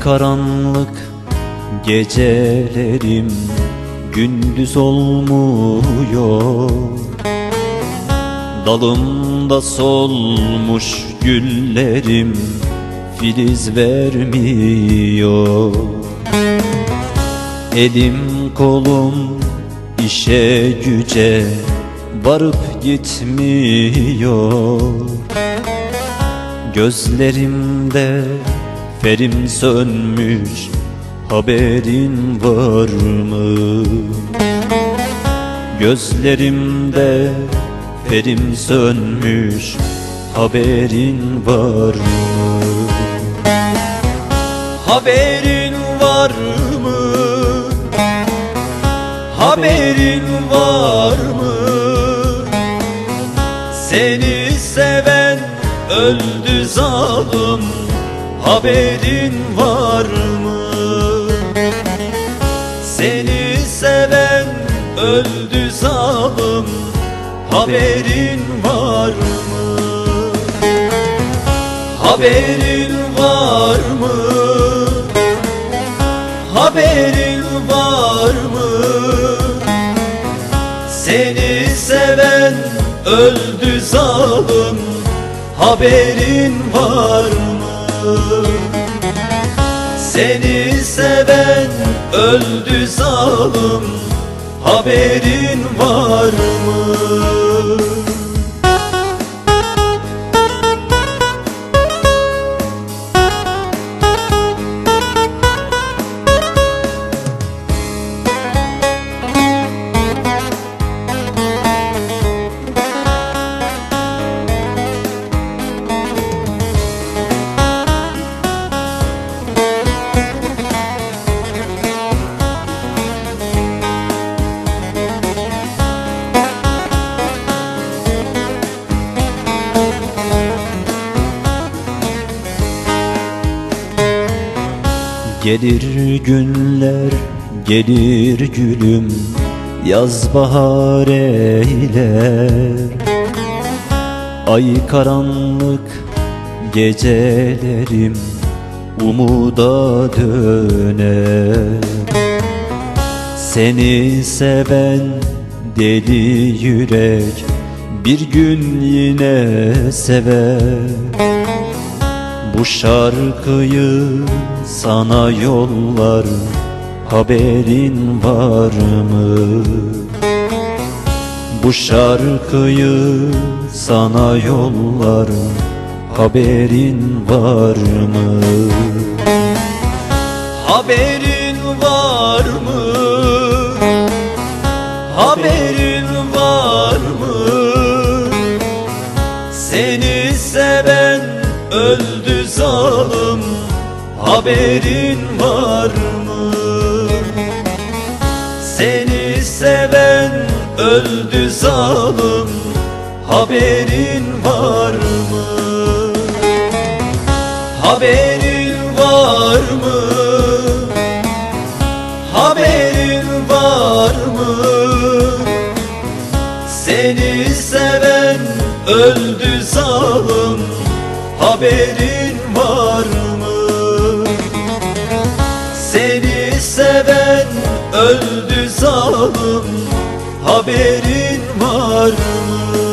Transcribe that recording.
karanlık gecelerim gündüz olmuyor. Dalımda solmuş güllerim filiz vermiyor. Elim kolum işe güce varıp gitmiyor. Gözlerimde ferim sönmüş haberin var mı? Gözlerimde ferim sönmüş haberin var mı? Haberin var mı? Haberin var mı? Seni seven öldü zalim Haberin var mı? Seni seven öldü zalim Haberin var mı? Haberin var mı? Haberin var mı? Seni seven öldü zalim Haberin var mı? Seni seven öldü zalim Haberin var mı? Gelir günler, gelir gülüm Yaz bahar eyler Ay karanlık gecelerim Umuda döner. Seni seven deli yürek Bir gün yine sever bu şarkıyı sana yollar Haberin var mı? Bu şarkıyı sana yollar Haberin var mı? Haberin var mı? Haberin Haberin var mı? Seni seven öldü zalim Haberin var mı? Haberin var mı? Haberin var mı? Seni seven öldü zalim Haberin var öldü zalim haberin var mı?